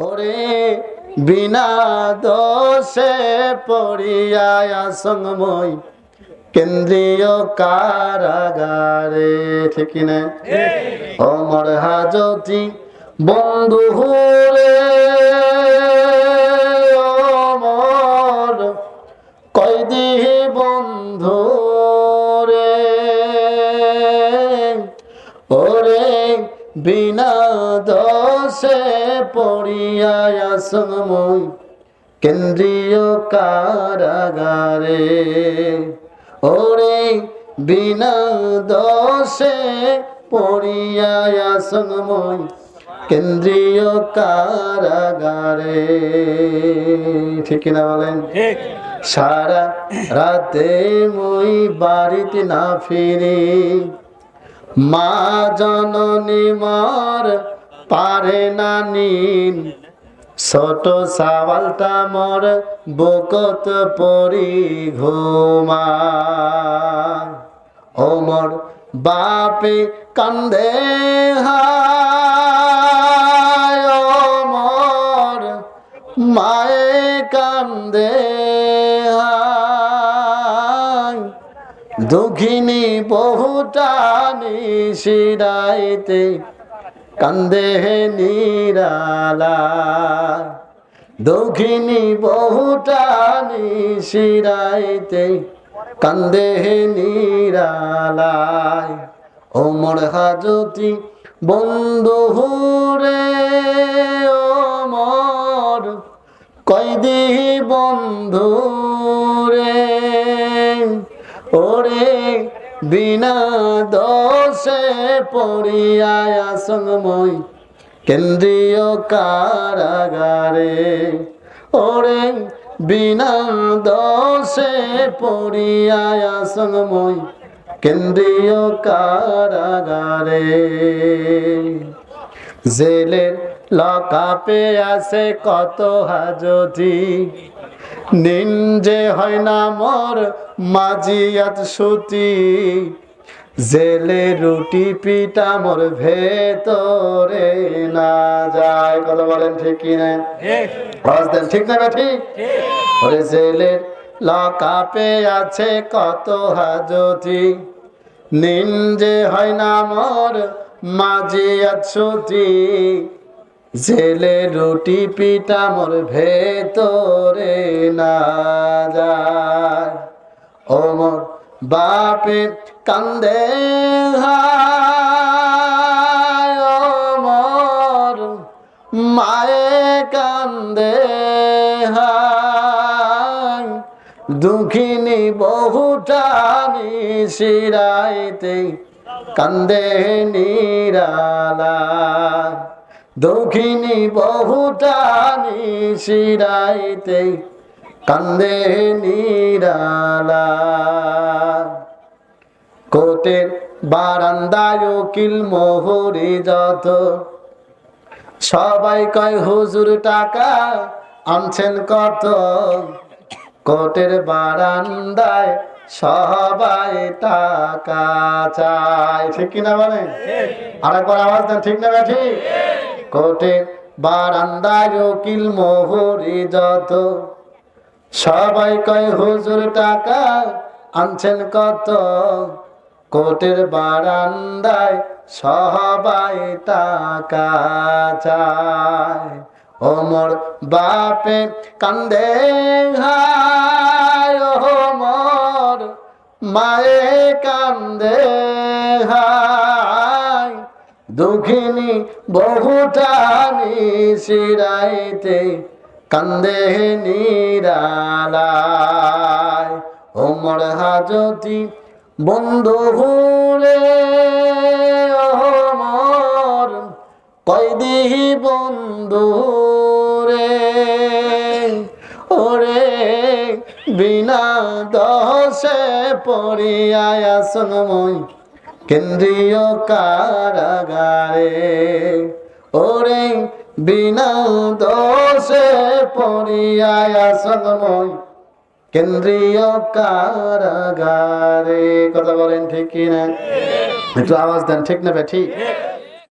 ওরে বিনা দোষে পড়িয়া সঙ্গময় কেন্দ্রীয় কারাগারে ঠিক না অমর হাজতি বন্ধু রে বিনা দোষে পড়িয়া সময় কেন্দ্রীয় কারাগারে। ওরে বিনা দোষে পড়িয়া সময় কেন্দ্রীয় কারাগারে। ঠিক না বলেন? সারা রাতে মই বাড়িতে না ফিরি। মা জননী মর পারে না নিন ছোট সাওয়ালটা মর বকত পরি ঘুমা। ওমর বাপে কান্দে হায় ওমর মায়ে কান্দে দুঃখিনী বহুটানি শিরাইতে কান্দে নিরালা। দুঃখিনী বহুটানি শিরাইতে কান্দে নিরালায় ওমর হাজতি বন্ধু রে ওমর কয়দি বন্ধু ওরে বিনা দোষে পড়িয়া সঙ্গময় কেন্দ্রীয় কারাগারে। ওরে বিনা দোষে পড়িয়া সঙ্গময় কেন্দ্রীয় কারাগারে। জেলের লকাপে আছে কত হাজতি। নিন যে হয় না মোর মাজিয়াত সুতি। জেলে রুটি পিটা মোর ভেতরে না যায়। কথা বলেন ঠিক কি না? ঠিক। না ঠিক। ওরে জেলের লকাপে আছে কত হাজতি। নিন যে হয় না মোর মাজিয়াত সুতি। জেলে রুটি পিটা মোর ভেতরে না যায়। ওমর বাপে কান্দে ওমর মায়ে কান্দে দুঃখিনী বহুটানি শিরাইতে কান্দে নিরালা দক্ষিণী বহুটানি শিরাইতে কান্দে নিরালা। কোটের বারান্দায় উকিল মোহরি যত। সবাই কয়, হুজুর টাকা আনছেন কত? কোটের বারান্দায় সবাই টাকা চায়। ঠিক কিনা বলেন আর একবার আওয়াজ দেন, ঠিক না ঠিক? কোটে বারান্দায় উকিল মোহরি যত। সবাই কয়, হুজুর টাকা আনছেন কত? কোটের বারান্দায় সবাই টাকা চায়। ওমর বাপে কান্দে, হায় ওমর, মায়ে কান্দে, হায় দুঃখিনী বহুটানি শিরাইতে কান্দে নিরালায়। ওমর হাজতি বন্ধু রে ওমর কয়দি বন্ধু রে। ওরে বিনা দশে পড়িয়া সনময় কেন্দ্রীয় কারাগারে, ওরে বিনা দোষে পড়িয়া সনময় কেন্দ্রীয় কারাগারে, কথা বলেন ঠিক কিনা? একটু আওয়াজ দেন, ঠিক না ঠিক?